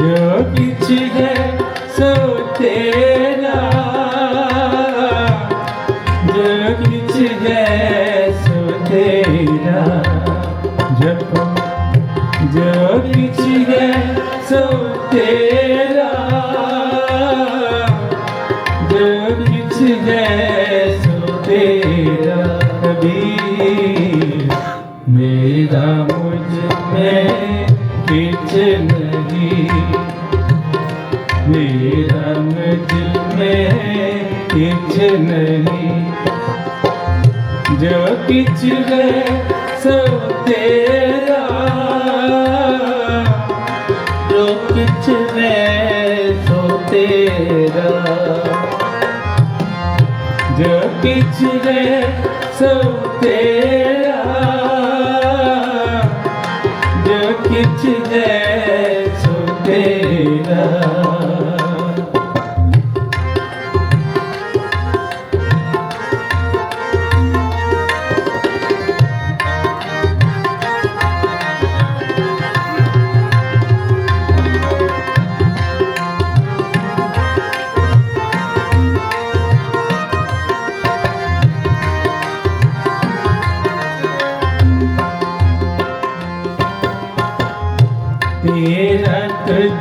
ਜੋ ਕਿਛ ਹੈ ਸੋ ਤੇਰਾ ਜੋ ਕਿਛ ਹੈ ਸੋ ਤੇਰਾ ਜਪ ਜੋ ਕਿਛ ਹੈ ਸੋ ਤੇਰਾ नहीं दिल में किच नहीं जो किच है सब तेरा जो किच है सो तेरा जो किच है सब तेरा जो किच है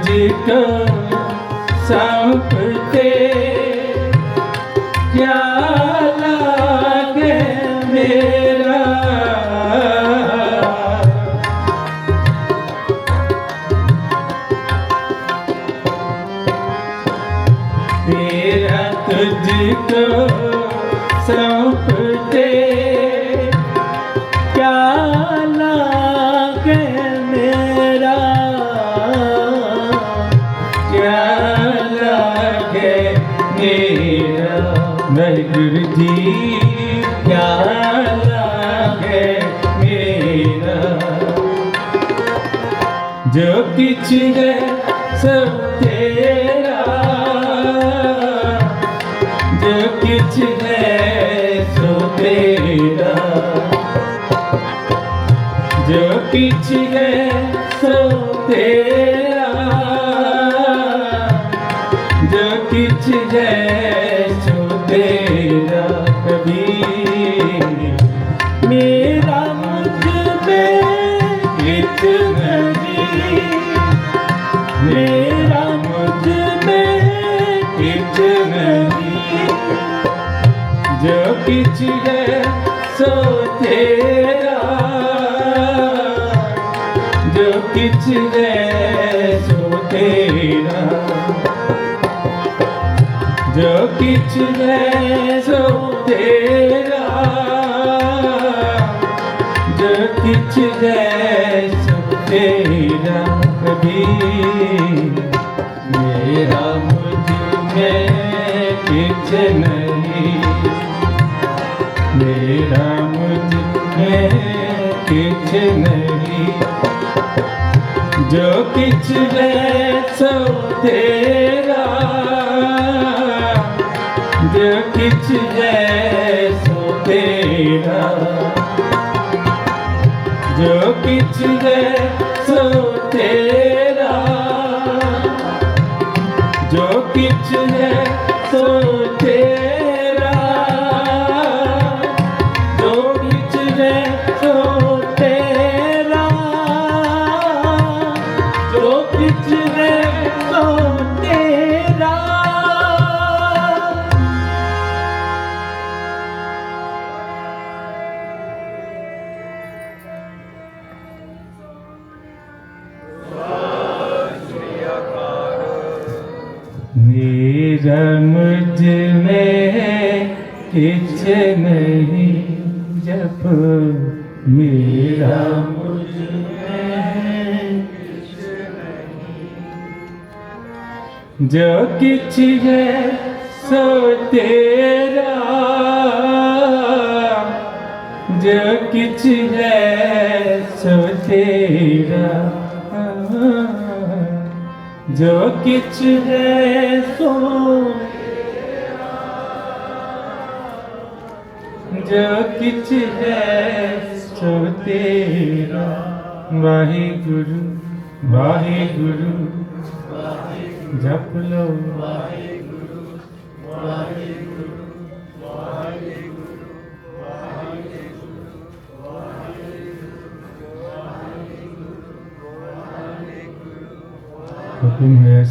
ਨਾਨਕ ਕਿਆ ਮੇਰਾ ਤੇਰਾ ਤੁਝ ਕੋ ਸਭ ਤੇ वाहिगुरु जी क्या लागे मेरा जो किछ है सब तेरा जो किछ है सो तेरा जो किछ है सो तेरा जो किछ है ਵਿੱਚ ਨਦੀ ਮੇਰਾ ਮੁਝ ਮੈਂ ਕਿਚ ਨਦੀ ਜੋ ਕਿਚ ਹੈ ਸੋ ਤੇਰਾ ਜੋ ਕਿਚ ਹੈ ਸੋ ਤੇਰਾ ਜੋ ਕਿਚ ਹੈ ਸੋ ਤੇਰਾ ਵਿੱਚ ਜੈ ਸੁਖੇ ਰੰਗ ਵੀ ਮੇਰਾ ਮੁਝ ਮੈਂ ਕਿਛ ਨਹੀਂ ਮੇਰਾ ਮੁਝ ਮੈਂ ਕਿਛ ਨਹੀਂ ਜੋ ਕਿਛ ਵੇ ਸੋ ਤੇਰਾ ਜੋ ਕਿਛ ਵੇ ਸੋ ਤੇਰਾ पिछले सो जो किच है जो किच सोतेरा जो किच सोतेरा नीरम में किछ नहीं जप मेरा जो किछ है सो तेरा जो किछ है सो तेरा ਜੋ ਕਿਛ ਹੈ ਸੋ ਜੋ ਕਿਛ ਹੈ ਸੋ ਤੇਰਾ ਵਾਹਿਗੁਰੂ ਵਾਹਿਗੁਰੂ ਵਾਹਿਗੁਰੂ ਜਪ ਲਓ ਵਾਹਿਗੁਰੂ ਵਾਹਿਗੁਰੂ 因为。